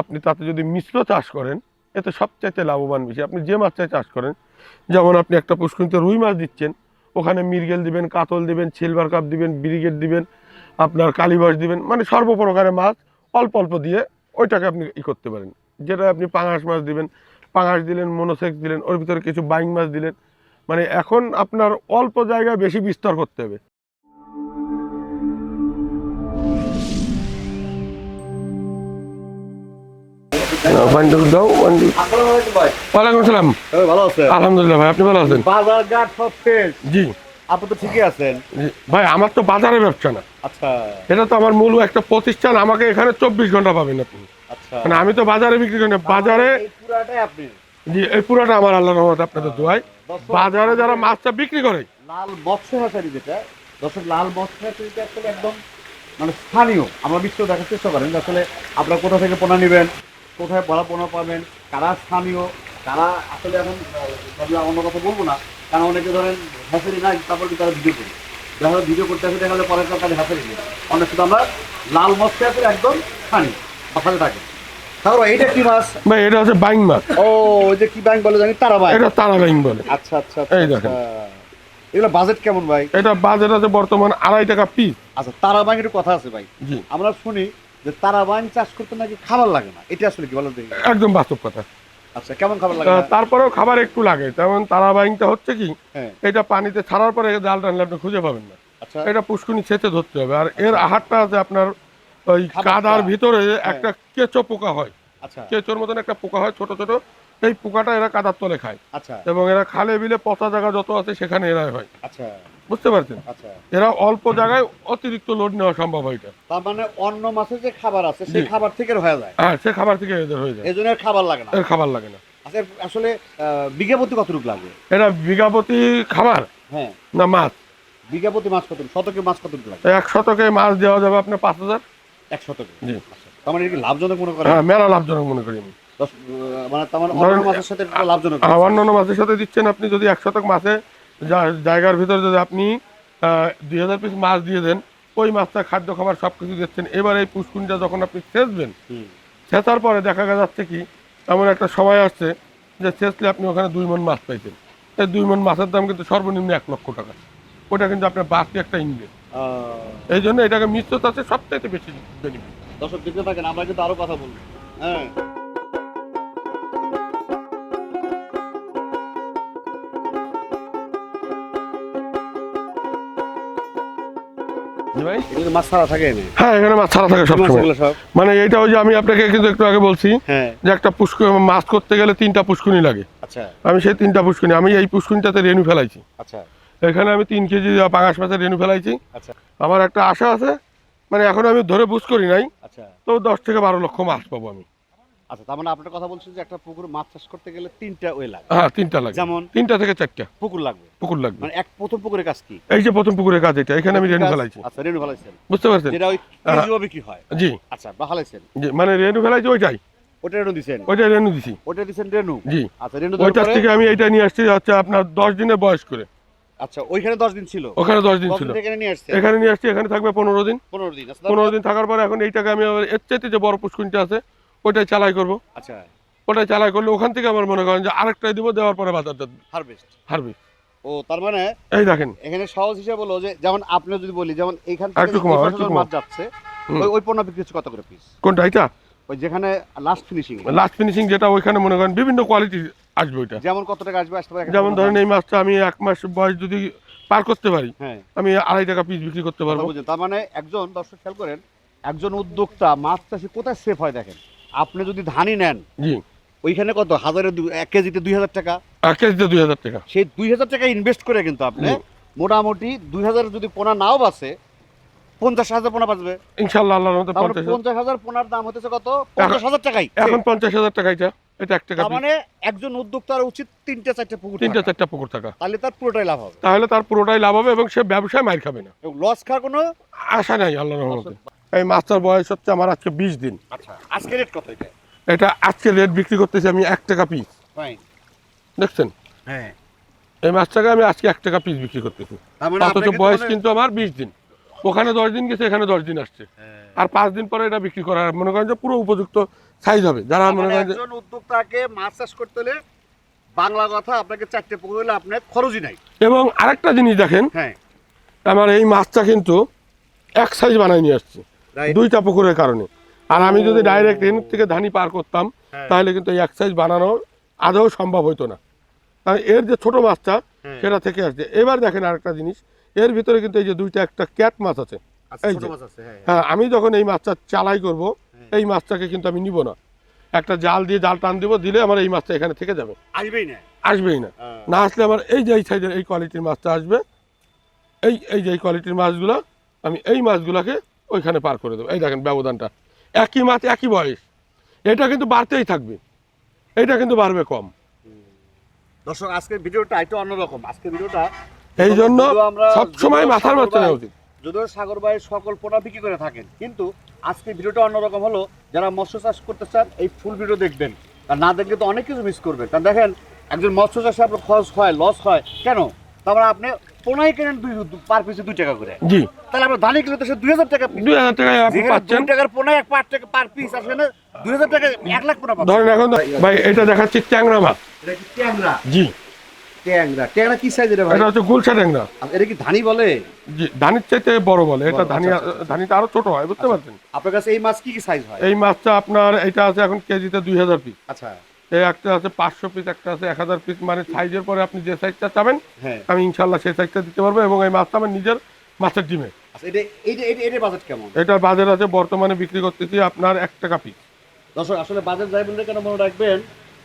আপনি তাতে যদি মিশ্র চাষ করেন, এতে সবচাইতে লাভবান বেশি। আপনি যে মাছটাই চাষ করেন, যেমন আপনি একটা পুষ্করিতে রুই মাছ দিচ্ছেন, ওখানে মিরগেল দিবেন, কাতল দিবেন সিলভার কাপ দিবেন ব্রিগেড দিবেন, আপনার কালীবাস দিবেন মানে সর্বপ্রকারের মাছ অল্প অল্প দিয়ে ওইটাকে আপনি ই করতে পারেন। যেটা আপনি পাঙাশ মাছ দিবেন, পাঙাশ দিলেন মনোসেক্স দিলেন, ওর ভিতরে কিছু বাইং মাছ দিলেন মানে এখন আপনার অল্প জায়গায় বেশি বিস্তার করতে হবে। পানিটা দাও পানি ওয়ালাইকুম সালাম ভালো আছেন? আলহামদুলিল্লাহ ভাই আপনি ভালো আছেন? বাজার ঘাট সব শেষ। জি। আপনি তো ঠিকই আছেন। ভাই আমার তো বাজারে ব্যবসা না। আচ্ছা। এটা তো আমার মূল একটা প্রতিষ্ঠান আমাকে এখানে চব্বিশ ঘণ্টা পাবেন আপনি। আচ্ছা। মানে আমি তো বাজারে বিক্রি করি না বাজারে এই পুরাটাই আপনি। জি এই পুরোটা আমার আল্লাহ রহমত আপনাদের দোয়াই বাজারে যারা মাছটা বিক্রি করে লাল মৎস্য হাসারি যেটা দর্শক লাল মৎস্য হাসারিটা আসলে একদম মানে স্থানীয়। আমরা বিশ্ব দেখার চেষ্টা করেন আসলে আপনারা কোথা থেকে পোনা নেবেন কোথায় বড় পোনা পাবেন কারা স্থানীয় কারা আসলে এখন অন্য কথা বলব না কারণ অনেকে ধরেন হ্যাসারি নাই তারপর তারা ভিডিও করি দেখা ভিডিও করতে আসে দেখা যায় পরের কাছে হ্যাসারি নেই। অনেক শুধু আমরা লাল মৎস্য হাসারি একদম স্থানীয় বাসাতে থাকে। এইটা কি মাছ? ভাই এটা হচ্ছে বাইং মাছ। ও ওই যে কি বলে জানি? তারা ভাই এটা তারা বাইং বলে। আচ্ছা আচ্ছা আচ্ছা, এই দেখেন। আচ্ছা। এগুলো বাজেট কেমন ভাই? এটা বাজার আছে বর্তমান আড়াই টাকা পিস আচ্ছা তারা একটু কথা আছে ভাই। আমরা শুনি যে তারা বাইন চাষ করতে নাকি খাবার লাগে না? এটা আসলে কি বলো দেখি। একদম বাস্তব কথা। আচ্ছা কেমন খাবার লাগে? তারপরেও খাবার একটু লাগে। যেমন তারা বাইনটা হচ্ছে কি হ্যাঁ। এটা পানিতে ছাড়ার পরে জাল টানলে আপনি খুঁজে পাবেন না। আচ্ছা। এটা পুষ্কুনি ছেঁচে ধরতে হবে। আর এর আহারটা আছে আপনার ওই। কাদার ভিতরে একটা কেঁচো পোকা হয়। আচ্ছা। কেঁচোর মতন একটা পোকা হয় ছোট ছোট। এই পোকাটা এরা কাদার তলে খায়। আচ্ছা। এবং এরা খালে বিলে পচা জায়গা যত আছে সেখানে এরা হয়। আচ্ছা। বুঝতে পারছেন? আচ্ছা। এরা অল্প জায়গায় অতিরিক্ত লোড নেওয়া সম্ভব হয় এটা। তার মানে অন্য মাছের যে খাবার আছে সেই খাবার থেকে হয়ে যায়। হ্যাঁ সে খাবার থেকে এদের হয়ে যায়। এই জন্য খাবার লাগে না। এর খাবার লাগে না। আচ্ছা আসলে আহ, বিঘা প্রতি কতটুকু লাগে? এটা বিঘাপতি খাবার হ্যাঁ। না মাছ? বিঘা প্রতি মাছ কতটুকু শতকে মাছ কতটুকু লাগে? এক শতকে মাছ দেওয়া যাবে আপনার পাঁচ হাজার। এক শতকে? জি। আচ্ছা। তার মানে কি লাভজনক মনে করেন? হ্যাঁ মেলা লাভজনক মনে করি আমি। মানে মানে অন্যান্য মাছের সাথে দিচ্ছেন আপনি যদি এক শতক মাছে জায়গার ভিতরে যদি আপনি দুই হাজার পিস মাছ দিয়ে দেন ওই মাছটা খাদ্য খাবার সব কিছু দিচ্ছেন। এবার এই পুষ্কুনিটা যখন আপনি সেচবেন। সেচার পরে দেখা যাচ্ছে কি এমন একটা সময় আসছে যে সেচলে আপনি ওখানে দুই মন মাছ পাইছেন এই দুই মন মাছের দাম কিন্তু সর্বনিম্ন এক লক্ষ টাকা। ওটা কিন্তু আপনার বাড়তি একটা ইনভেস্ট এই জন্য এটাকে মিশ্র চাষে সবচাইতে বেশি বেনিফিট দর্শক দেখতে থাকেন আমরা কিন্তু আরও কথা বলব। হ্যাঁ। ভাই? এগুলো মাছ ছাড়া থাকে না। হ্যাঁ এখানে মাছ ছাড়া থাকে সবসময়। মানে এইটা ওই যে আমি আপনাকে কিন্তু একটু আগে বলছি হ্যাঁ। যে একটা পুষ্ক মাছ করতে গেলে তিনটা পুষ্কুনি লাগে। আচ্ছা। আমি সেই তিনটা পুষ্কুনি আমি এই পুষ্কুনিটাতে রেনু ফেলাইছি। আচ্ছা। এখানে আমি তিন কেজি পাঙাশ মাছের রেনু ফেলাইছি। আচ্ছা। আমার একটা আশা আছে মানে এখন আমি ধরে বুঝ করি নাই। আচ্ছা। তো দশ থেকে বারো লক্ষ মাছ পাবো আমি। আচ্ছা তার মানে আপনার কথা বলছেন যে একটা পুকুর মাছ চাষ করতে গেলে তিনটা ওয়ে লাগে। হ্যাঁ তিনটা লাগে। যেমন তিনটা থেকে চারটা। পুকুর লাগবে। পুকুর লাগবে। মানে এক প্রথম পুকুরের কাজ কি? এই যে প্রথম পুকুরের কাজ এটা এখানে আমি রেনু ফেলাইছি। আচ্ছা রেনু ফেলাইছেন। বুঝতে পারছেন? যেটা ওই কেজিও বিক্রি হয়। জি। আচ্ছা বা ফেলাইছেন। জি মানে রেনু ফেলাইছি ওইটাই। ওটা রেনু দিছেন? ওইটাই রেনু দিছি। ওটা দিছেন রেনু জি। আচ্ছা রেনু পরে থেকে আমি এইটা নিয়ে আসছি হচ্ছে আপনার দশ দিনের বয়স করে। আচ্ছা ওইখানে দশ দিন ছিল? ওখানে দশ দিন ছিল। এখানে নিয়ে আসছে এখানে নিয়ে আসছি এখানে থাকবে পনেরো দিন। পনেরো দিন। আচ্ছা পনেরো দিন থাকার পরে এখন এইটাকে আমি এর চাইতে যে বড় পুষ্কুনিটা আছে ওইটাই চালাই করব। আচ্ছা। ওটাই চালাই করলে ওখান থেকে আমার মনে করেন যে আরেকটাই দিব দেওয়ার পরে বাজারটা হারভেস্ট। হারবি ও তার মানে এই দেখেন। এখানে সহজ হিসাবে বলো যে যেমন আপনি যদি বলি যেমন এইখান থেকে। মাছ যাচ্ছে ওই ওই পণ্য বিক্রি হচ্ছে কত করে পিস কোনটা এটা ওই যেখানে লাস্ট ফিনিশিং লাস্ট ফিনিশিং যেটা ওইখানে মনে করেন বিভিন্ন কোয়ালিটি আসবে ওইটা। যেমন কত টাকা আসবে আসতে পারে যেমন ধরেন এই মাছটা আমি এক মাস বয়স যদি পার করতে পারি হ্যাঁ। আমি আড়াই টাকা পিস বিক্রি করতে পারব? তার মানে একজন দর্শক খেয়াল করেন একজন উদ্যোক্তা মাছ চাষি কোথায় সেফ হয় দেখেন? আপনি যদি ধানই নেন জি। ওইখানে কত? হাজারে এক কেজিতে দুই হাজার টাকা। এক কেজিতে দুই হাজার টাকা। সেই দুই হাজার টাকা ইনভেস্ট করে কিন্তু আপনি মোটামুটি দুই হাজার যদি পোনা নাও বাঁচে পঞ্চাশ হাজার পোনা বাঁচবে। ইনশাল্লাহ আল্লাহর মতো পঞ্চাশ হাজার। পোনার দাম হতেছে কত? পঞ্চাশ হাজার টাকাই। এখন পঞ্চাশ হাজার টাকা এটা। এটা এক টাকা মানে একজন উদ্যোক্তার উচিত তিনটা চারটে পুকুর তিনটা। চারটা পুকুর থাকা। তাহলে তার পুরোটাই লাভ হবে। তাহলে তার পুরোটাই লাভ হবে এবং সে ব্যবসায় মার খাবে না। লস খাওয়ার কোনো আশা নাই আল্লাহর রহমতে। এই মাছটার বয়স হচ্ছে আমার আজকে বিশ দিন। আচ্ছা আজকে রেট কত এটা? এটা আজকে রেট বিক্রি করতেছি আমি এক টাকা পিস দেখছেন? হ্যাঁ। এই মাছটাকে আমি আজকে এক টাকা পিস বিক্রি করতেছি। মানে অথচ বয়স মানে- কিন্তু আমার বিশ দিন। ওখানে দশ দিন গেছে এখানে দশ দিন আসছে। আর পাঁচ দিন পরে এটা বিক্রি করা হয়। মনে করেন যে পুরো উপযুক্ত সাইজ হবে। যারা মনে মানে করেন যে উদ্যোক্তাকে মাছ চাষ করতে হলে বাংলা কথা আপনাকে চারটে পুকুর হলে আপনার খরচই নাই। এবং আরেকটা জিনিস দেখেন হ্যাঁ। আমার এই মাছটা কিন্তু এক সাইজ বানাই নিয়ে আসছি. দুইটা পুকুরের কারণে আর আমি যদি ডাইরেক্ট রেন থেকে ধানি পার করতাম হ্যাঁ। তাহলে কিন্তু এই এক সাইজ বানানো আদৌ সম্ভব হতো না কারণ এর যে ছোট মাছটা হ্যাঁ। সেটা থেকে আসছে এবার দেখেন আরেকটা জিনিস এর ভিতরে কিন্তু এই যে দুইটা একটা ক্যাট মাছ আছে আচ্ছা, এই যে। হ্যাঁ হ্যাঁ আমি যখন এই মাছটা চালাই করব। এই মাছটাকে কিন্তু আমি নিব না একটা জাল দিয়ে জাল টান দিব দিলে আমার এই মাছটা এখানে থেকে যাবে আসবেই না আসবেই না। না আসলে আমার এই যে এই সাইজের এই কোয়ালিটির মাছটা আসবে এই এই যে এই কোয়ালিটির মাছগুলো আমি এই মাছগুলোকে ওইখানে পার করে দেবো। এই দেখেন ব্যবধানটা। একই মাছ একই বয়স। এটা কিন্তু বাড়তেই থাকবে। এটা কিন্তু বাড়বে কম। দর্শক আজকের ভিডিওটা একটু অন্যরকম। আজকের ভিডিওটা এই জন্য সবসময় মাথার মাছ নেওয়া উচিত। যদিও সাগর ভাই সকল পোনা বিক্রি করে থাকেন। কিন্তু আজকের ভিডিওটা অন্যরকম হলো। যারা মৎস্য চাষ করতে চান এই ফুল ভিডিও দেখবেন। আর না দেখলে তো অনেক কিছু মিস করবেন। কারণ দেখেন একজন মৎস্য চাষে আপনার খরচ হয় লস হয়। কেন? তারপরে আপনি পোনাই কেনেন দুই পার পিসে দুই টাকা করে। জি। তাহলে আপনার ধানি কিলো তো সে দুই হাজার টাকা দুই হাজার আপনি পাচ্ছেন। দুই টাকার পোনায় এক পার টাকা পার পিস আসলে দুই হাজার টাকা এক লাখ পোনা পাবেন ধরেন এখন ভাই এটা দেখাচ্ছি ট্যাংরা মাছ। এটা কি ট্যাংরা? জি। ট্যাংরা। ট্যাংরা কি সাইজের ভাই? এটা হচ্ছে গুলশা ট্যাংরা। এটা কি ধানি বলে? জি ধানির চাইতে বড় বলে। এটা ধানি আচ্ছা, আচ্ছা, আচ্ছা। ধানিটা আরও ছোট হয় বুঝতে পারছেন? আপনার কাছে এই মাছ কি কি সাইজ হয়? এই মাছটা আপনার এটা আছে এখন কেজিতে দুই হাজার পিস আচ্ছা। এই একটা আছে পাঁচশো পিস একটা আছে এক হাজার পিস মানে সাইজের পরে আপনি যে সাইজটা চাবেন হ্যাঁ। আমি ইনশাল্লাহ সেই সাইজটা দিতে পারব এবং এই মাছটা আমার নিজের মাছের ডিমে। আচ্ছা এটার বাজার আছে বর্তমানে বিক্রি করতেছি আপনার এক টাকা পিস দর্শক আসলে বাজার যাই বললে কেন মনে রাখবেন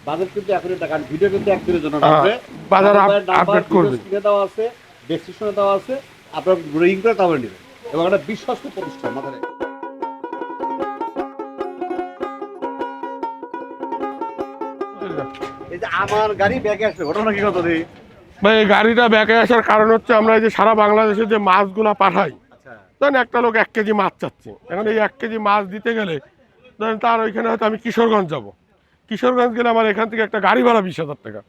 বাজার কিন্তু এখনই টাকা ভিডিও কিন্তু এক দিনের জন্য হ্যাঁ, বাজার আপডেট স্ক্রিনে দেওয়া আছে ডেসক্রিপশনে দেওয়া আছে আপনার রিং করে তারপরে নেবেন। এবং একটা বিশ্বস্ত প্রতিষ্ঠান মাথায় এই যে আমার গাড়ি ব্যাগে আসবে ঘটনা কি কথা দিই ভাই এই গাড়িটা ব্যাকে আসার কারণ হচ্ছে আমরা এই যে সারা বাংলাদেশে যে মাছগুলা পাঠাই আচ্ছা। ধরেন একটা লোক এক কেজি মাছ চাচ্ছে এখন এই এক কেজি মাছ দিতে গেলে ধরেন তার ওইখানে হয়তো আমি কিশোরগঞ্জ যাব। কিশোরগঞ্জ গেলে আমার এখান থেকে একটা গাড়ি ভাড়া বিশ হাজার টাকা।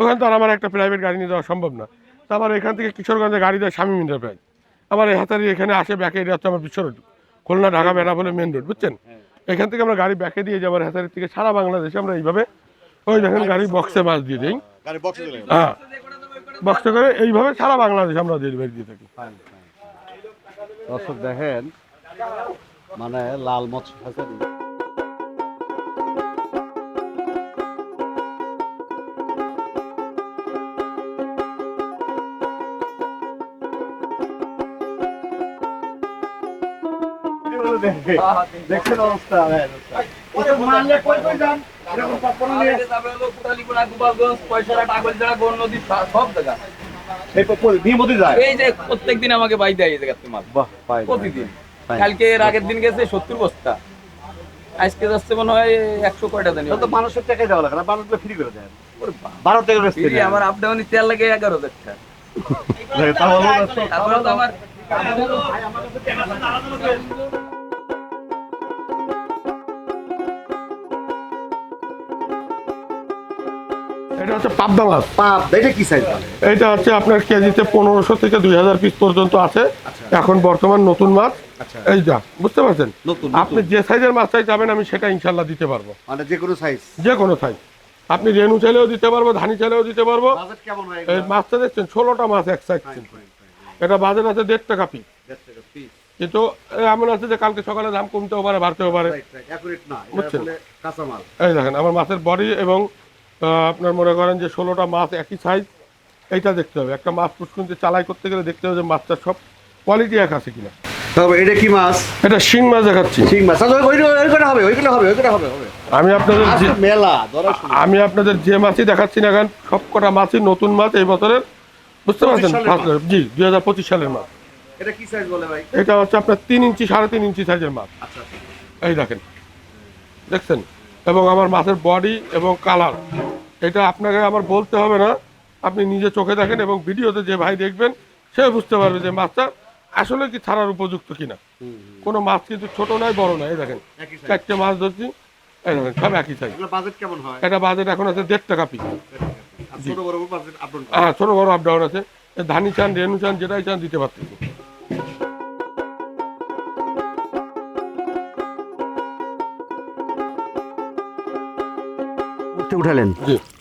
ওখানে তো আর আমার একটা প্রাইভেট গাড়ি নিয়ে যাওয়া সম্ভব না। তো আমার এখান থেকে কিশোরগঞ্জে গাড়ি দেয় স্বামী মিন্টার প্রাইজ আমার এই হাতারি এখানে আসে ব্যাকে এটা হচ্ছে আমার বিশ্ব রোড খুলনা ঢাকা বেড়া বলে মেন রোড বুঝছেন এখান থেকে আমরা গাড়ি ব্যাকে দিয়ে যাবার হাতারি থেকে সারা বাংলাদেশে আমরা এইভাবে ওই দেখেন গাড়ি বক্সে মাছ দিয়ে দিই। হ্যাঁ। বক্সে করে এইভাবে সারা বাংলাদেশে আমরা ডেলিভারি দিয়ে থাকি। দর্শক দেখেন মানে লাল মৎস্য হাজারি দেখছেন অবস্থা দিন আজকে যাচ্ছে মনে হয় একশো কয়টা জানি তো মানুষের টাকাই দেওয়া লাগে না মানুষগুলো ফ্রি করে দেয় টাকা ফিরি আমার আপ ডাউন তেল লাগে এগারো হাজার টাকা তারপরে তো আমার হচ্ছে পাবদা মাছ পাপ এটা কি সাইজ এটা হচ্ছে আপনার কেজিতে পনেরোশো থেকে দুই হাজার পিস পর্যন্ত আছে। এখন বর্তমান নতুন মাছ আচ্ছা। এই যা বুঝতে পারছেন? আপনি যে সাইজের মাছটাই চাবেন আমি সেটা ইনশাল্লাহ দিতে পারব। মানে যে কোনো সাইজ যে কোনো সাইজ আপনি রেনু চাইলেও দিতে পারব ধানি চাইলেও দিতে পারব। এই মাছটা দেখছেন ষোলোটা মাছ এক সাইজ এটা বাজার আছে দেড় টাকা পিস কিন্তু এমন আছে যে কালকে সকালে দাম কমতেও পারে বাড়তেও পারে। বুঝছেন? এই দেখেন আমার মাছের বডি এবং আপনার মনে করেন যে ষোলোটা মাছ একই সাইজ এইটা দেখতে হবে। একটা মাছ পুষ্কুনিতে চালাই করতে গেলে দেখতে হবে যে মাছটা সব কোয়ালিটি এক আছে কিনা। তবে এটা কি মাছ? এটা শিং মাছ দেখাচ্ছি। ঠিক মাছ। আচ্ছা ওই ওই হবে ওইগুলো হবে ওইগুলো হবে হবে। আমি আপনাদের যে মেলা আমি আপনাদের যে মাছই দেখাচ্ছি না কেন সব কটা মাছই নতুন মাছ এই বছরের। বুঝতে পারছেন? জি দুই হাজার পঁচিশ সালের মাছ। এটা কি সাইজ বলে ভাই? এটা হচ্ছে আপনার তিন ইঞ্চি সাড়ে তিন ইঞ্চি সাইজের মাছ। আচ্ছা আচ্ছা। এই দেখেন। দেখছেন? এবং আমার মাছের বডি এবং কালার এটা আপনাকে আমার বলতে হবে না। আপনি নিজে চোখে দেখেন এবং ভিডিওতে যে ভাই দেখবেন সে বুঝতে পারবে যে মাছটা আসলে কি ছাড়ার উপযুক্ত কিনা। কোনো মাছ কিন্তু ছোট নয় বড় নয় এই দেখেন। চারটে মাছ ধরছি এই দেখেন সব একই সাইজ বাজেট এটা বাজেট এখন আছে দেড় টাকা পিস আর ছোট বড় আপডাউন হ্যাঁ ছোটো বড় আপ ডাউন আছে। ধানি চান রেনু চান যেটাই চান দিতে পারতেছি। থেকে উঠালেন।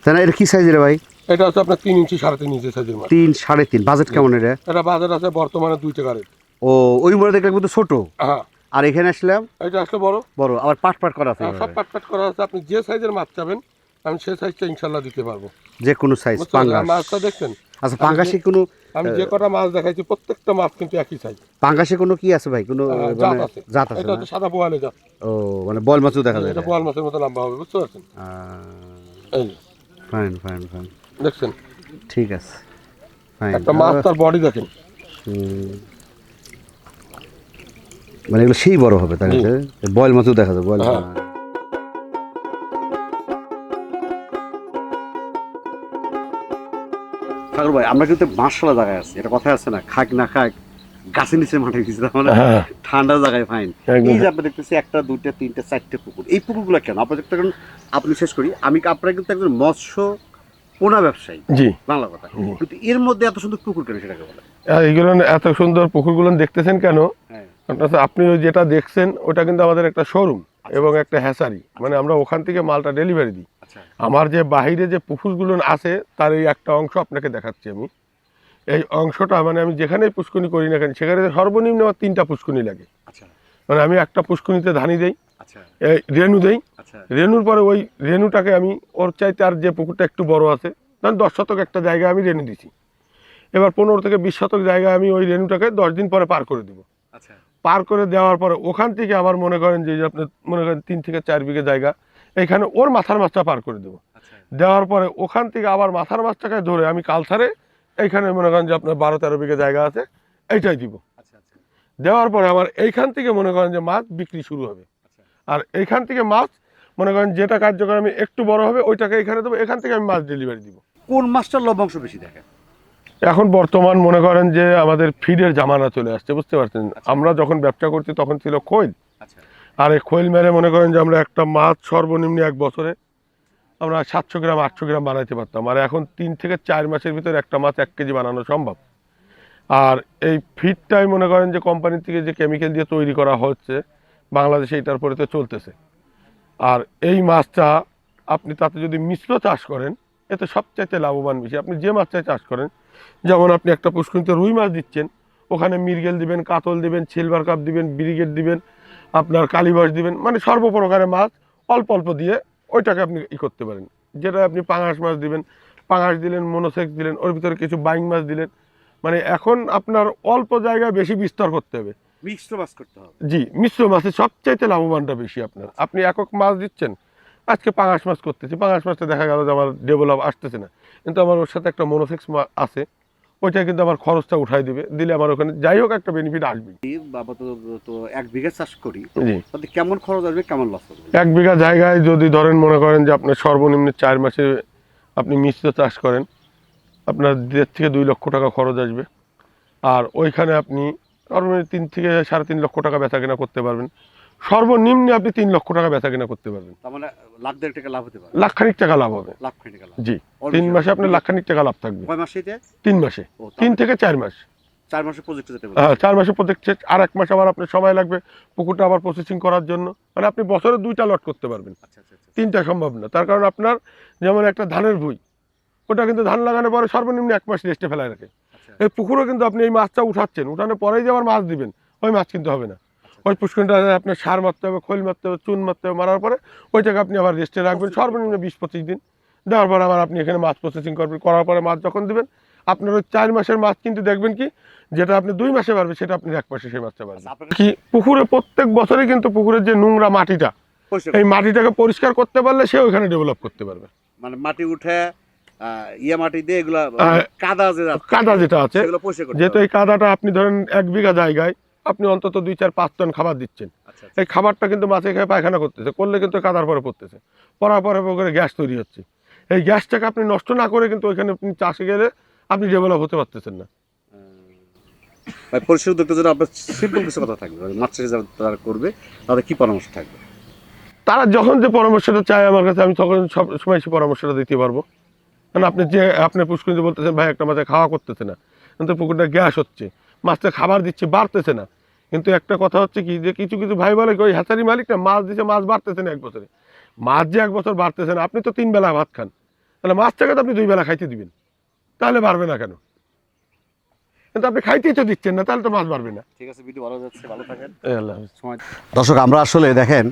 তাই না এটা কি সাইজের ভাই? এটা হচ্ছে আপনার তিন ইঞ্চি সাড়ে তিন ইঞ্চি সাইজের মাছ তিন সাড়ে তিন। বাজেট কেমন এটা? এটা বাজার আছে বর্তমানে দুই টাকা রেট। ও ওই মোড়ে দেখলাম কিন্তু ছোট। হ্যাঁ। আর এখানে আসলাম? এটা আসলে বড়। বড় আবার পাট পাট করা আছে। সব পাট পাট করা আছে। আপনি যে সাইজের মাছ চাবেন আমি সেই সাইজটা ইনশাল্লাহ দিতে পারব। যে কোনো সাইজ পাঙ্গাস। মাছটা দেখছেন? আচ্ছা পাঙ্গাসে কোনো আমি যে কটা মাছ দেখাইছি প্রত্যেকটা মাছ কিন্তু একই সাইজ পাঙ্গাসে কোনো কি আছে ভাই? কোনো জাত মানে আছে। জাত আছে এটা সাদা পোয়ালে জাত। ও মানে বল মাছও দেখা যায় এটা। বোয়াল মাছের মতো লম্বা হবে বুঝতে পারছেন? এই ফাইন ফাইন ফাইন দেখছেন? ঠিক আছে। ফাইন একটা মাছ তার বডি দেখেন। মানে এগুলো সেই বড় হবে তাই। বয়েল মাছও দেখা যায় বয়েল হ্যাঁ। ঠাকুর ভাই আমরা কিন্তু মার্শাল জায়গায় আছি। এটা কথা আছে না খাক না খাক গাছের নিচে মাঠে গেছি তার মানে হ্যাঁ। ঠান্ডা জায়গায় ফাইন। এই যে আপনি দেখতেছি একটা দুইটা তিনটা চারটে পুকুর এই পুকুরগুলো কেন? আপনাদের তো এখন আপনি শেষ করি আমি আপনারা কিন্তু একজন মৎস্য পোনা ব্যবসায়ী জি। বাংলা কথা। কিন্তু এর মধ্যে এত সুন্দর পুকুর কেন সেটাকে বলে এইগুলো এত সুন্দর পুকুরগুলো দেখতেছেন কেন? হ্যাঁ। আপনার আপনি ওই যেটা দেখছেন ওটা কিন্তু আমাদের একটা শোরুম এবং একটা হ্যাসারি মানে আমরা ওখান থেকে মালটা ডেলিভারি দিই। আচ্ছা। আমার যে বাহিরে যে পুকুরগুলো আছে তার এই একটা অংশ আপনাকে দেখাচ্ছি আমি। এই অংশটা মানে আমি যেখানেই পুষ্কুনি করি না কেন সেখানে সর্বনিম্ন আমার তিনটা পুষ্কুনি লাগে। আচ্ছা। মানে আমি একটা পুষ্কুনিতে ধানি দেই আচ্ছা। এই রেনু দেই। আচ্ছা। রেনুর পরে ওই রেনুটাকে আমি ওর চাইতে আর যে পুকুরটা একটু বড় আছে ধরেন দশ শতক একটা জায়গায় আমি রেনু দিছি। এবার পনেরো থেকে বিশ শতক জায়গায় আমি ওই রেনুটাকে দশ দিন পরে পার করে দিব। পার করে দেওয়ার পরে ওখান থেকে আবার মনে করেন যে আপনি মনে করেন তিন থেকে চার বিঘে জায়গা এখানে ওর মাথার মাছটা পার করে দেবো। দেওয়ার পরে ওখান থেকে আবার মাথার মাছটাকে ধরে আমি কালসারে এইখানে মনে করেন যে আপনার বারো তেরো বিঘে জায়গা আছে এইটাই দিব। আচ্ছা আচ্ছা। দেওয়ার পরে আমার এইখান থেকে মনে করেন যে মাছ বিক্রি শুরু হবে। আচ্ছা। আর এইখান থেকে মাছ মনে করেন যেটা কার্যকর আমি একটু বড় হবে ওইটাকে এখানে দেবো এখান থেকে আমি মাছ ডেলিভারি দিব। কোন মাছটার লভ্যাংশ বেশি দেখে এখন বর্তমান মনে করেন যে আমাদের ফিডের জামানা চলে আসছে বুঝতে পারছেন? আমরা যখন ব্যবসা করছি তখন ছিল খৈল। আর এই খৈল মেরে মনে করেন যে আমরা একটা মাছ সর্বনিম্ন এক বছরে আমরা সাতশো গ্রাম, আটশো গ্রাম বানাইতে পারতাম। আর এখন তিন থেকে চার মাসের ভিতরে একটা মাছ এক কেজি বানানো সম্ভব। আর এই ফিডটাই মনে করেন যে কোম্পানি থেকে যে কেমিক্যাল দিয়ে তৈরি করা হচ্ছে, বাংলাদেশে এটার পরে তো চলতেছে। আর এই মাছটা আপনি তাতে যদি মিশ্র চাষ করেন, এতে সবচাইতে লাভবান বেশি। আপনি যে মাছটাই চাষ করেন, যেমন আপনি একটা পুষ্করিতে রুই মাছ দিচ্ছেন, ওখানে মিরগেল দিবেন, কাতল দিবেন, সিলভার কাপ দিবেন, ব্রিগেড দিবেন, আপনার কালীবাস দিবেন মানে সর্বপ্রকারের মাছ অল্প অল্প দিয়ে ওইটাকে আপনি ই করতে পারেন। যেটা আপনি পাঙাশ মাছ দিবেন পাঙাশ দিলেন মনোসেক্স দিলেন ওর ভিতরে কিছু বাইং মাছ দিলেন। মানে এখন আপনার অল্প জায়গায় বেশি বিস্তার করতে হবে। মিক্সড মাছ করতে হবে। জি মিশ্র মাছের সবচাইতে লাভবানটা বেশি আপনার। আপনি একক মাছ দিচ্ছেন আজকে পাঙাশ মাছ করতেছি পাঙাশ মাছটা দেখা গেল যে আমার ডেভেলপ আসতেছে না। কিন্তু আমার ওর সাথে একটা মনোসেক্স আছে ওইটা কিন্তু আমার খরচটা উঠাই দিবে দিলে আমার ওখানে যাই হোক একটা বেনিফিট আসবে বাবা তো তো এক বিঘা চাষ করি কেমন খরচ আসবে কেমন লস হবে? এক বিঘা জায়গায় যদি ধরেন মনে করেন যে আপনার সর্বনিম্ন চার মাসে আপনি মিশ্র চাষ করেন আপনার দেড় থেকে দুই লক্ষ টাকা খরচ আসবে। আর ওইখানে আপনি সর্বনিম্ন তিন থেকে সাড়ে তিন লক্ষ টাকা বেচা কেনা করতে পারবেন। সর্বনিম্নে আপনি তিন লক্ষ টাকা বেচা কেনা করতে পারবেন। মানে লাখ দেড় টাকা লাভ হতে পারে। লাখ খানিক টাকা লাভ হবে। লাখ খানিক টাকা জি তিন মাসে আপনার লাখ খানিক টাকা লাভ থাকবে। কয় মাসে তিন মাসে। তিন থেকে চার মাস। চার মাসে প্রজেক্ট যেতে হ্যাঁ চার মাসে প্রত্যেক আর এক মাস আবার আপনার সময় লাগবে পুকুরটা আবার প্রসেসিং করার জন্য। মানে আপনি বছরে দুইটা লট করতে পারবেন। আচ্ছা আচ্ছা আচ্ছা। তিনটা সম্ভব না। তার কারণ আপনার যেমন একটা ধানের ভুই ওটা কিন্তু ধান লাগানোর পরে সর্বনিম্ন এক মাস রেস্টে ফেলায় রাখে। এই পুকুরও কিন্তু আপনি এই মাছটা উঠাচ্ছেন। উঠানোর পরেই যে আবার মাছ দিবেন ওই মাছ কিন্তু হবে না। ওই পুষ্করটা আপনার সার মারতে হবে খোল মারতে হবে চুন মারতে হবে মারার পরে ওইটাকে আপনি আবার রেস্টে রাখবেন। সর্বনিম্ন বিশ পঁচিশ দিন। দেওয়ার পরে আবার আপনি এখানে মাছ প্রসেসিং করবেন। করার পরে মাছ যখন দেবেন আপনার ওই চার মাসের মাছ কিন্তু দেখবেন কি যেটা আপনি দুই মাসে পারবে সেটা আপনি এক মাসে সেই মাছটা পারবেন আচ্ছা, কি পুকুরে প্রত্যেক বছরে কিন্তু পুকুরের যে নোংরা মাটিটা এই মাটিটাকে পরিষ্কার করতে পারলে সে ওইখানে ডেভেলপ করতে পারবে। মানে মাটি উঠে ইয়ে মাটি দিয়ে এগুলা কাদা যেটা আছে যেহেতু এই কাদাটা আপনি ধরেন এক বিঘা জায়গায় আপনি অন্তত দুই চার পাঁচ টন খাবার দিচ্ছেন। আচ্ছা আচ্ছা। এই খাবারটা কিন্তু মাছে খেয়ে পায়খানা করতেছে করলে কিন্তু কাদার পরে পড়তেছে। পড়ার পরে করে গ্যাস তৈরি হচ্ছে। এই গ্যাসটাকে আপনি নষ্ট না করে কিন্তু ওইখানে আপনি চাষে গেলে আপনি ডেভেলপ হতে পারতেছেন না। ভাই পরিষ্কার জন্য আপনার সিম্পল কিছু কথা থাকবে? মানে মাছ চাষি যারা তারা করবে তাদের কি পরামর্শ থাকবে? তারা যখন যে পরামর্শটা চায় আমার কাছে আমি তখন সব সময় সেই পরামর্শটা দিতে পারব। কারণ আপনি যে আপনি পুষ্করিতে বলতেছেন ভাই একটা মাছে খাওয়া করতেছে না। কিন্তু পুকুরটা গ্যাস হচ্ছে। মাছটা খাবার দিচ্ছে বাড়তেছে না। কিন্তু একটা কথা হচ্ছে কি যে কিছু কিছু ভাই বলে ওই হ্যাচারি মালিকটা মাছ দিচ্ছে মাছ বাড়তেছে না এক বছরে। মাছ যে এক বছর বাড়তেছেন আপনি তো তিন বেলা ভাত খান। তাহলে মাছটাকে তো আপনি দুই বেলা খাইতে দিবেন। তাহলে বাড়বে না কেন? কিন্তু আপনি খাইতেই তো দিচ্ছেন না তাহলে তো মাছ বাড়বে না। ঠিক আছে ভিডিও ভালো যাচ্ছে ভালো থাকেন। এই আল্লাহ হাফেজ। সময় দর্শক আমরা আসলে দেখেন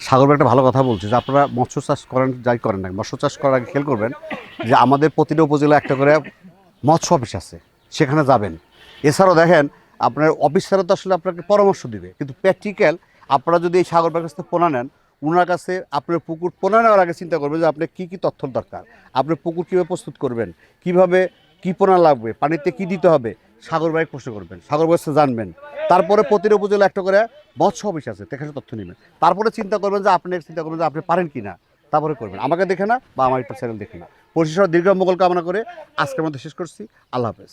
সাগর একটা ভালো কথা বলছি যে আপনারা মৎস্য চাষ করেন যাই করেন না মৎস্য চাষ করার আগে খেয়াল করবেন যে আমাদের প্রতিটা উপজেলা একটা করে মৎস্য অফিস আছে সেখানে যাবেন। এছাড়াও দেখেন আপনার অফিসাররা তো আসলে আপনাকে পরামর্শ দিবে। কিন্তু প্র্যাকটিক্যাল আপনারা যদি এই সাগর ভাইয়ের কাছ পোনা নেন ওনার কাছে আপনার পুকুর পোনা নেওয়ার আগে চিন্তা করবেন যে আপনি কী কী তথ্য দরকার, আপনার পুকুর কীভাবে প্রস্তুত করবেন, কীভাবে কী পোনা লাগবে, পানিতে কি দিতে হবে সাগর ভাই প্রশ্ন করবেন সাগর ভাইয়ের জানবেন। তারপরে প্রতিটা উপজেলা একটা করে মৎস্য অফিস আছে সেখানে তথ্য নেবেন। তারপরে চিন্তা করবেন যে আপনি চিন্তা করবেন যে আপনি পারেন কি না, তারপরে করবেন। আমাকে দেখে না বা আমার একটা চ্যানেল দেখে না। পরিশেষে দীর্ঘ মঙ্গল কামনা করে আজকের মধ্যে শেষ করছি। আল্লাহ হাফেজ।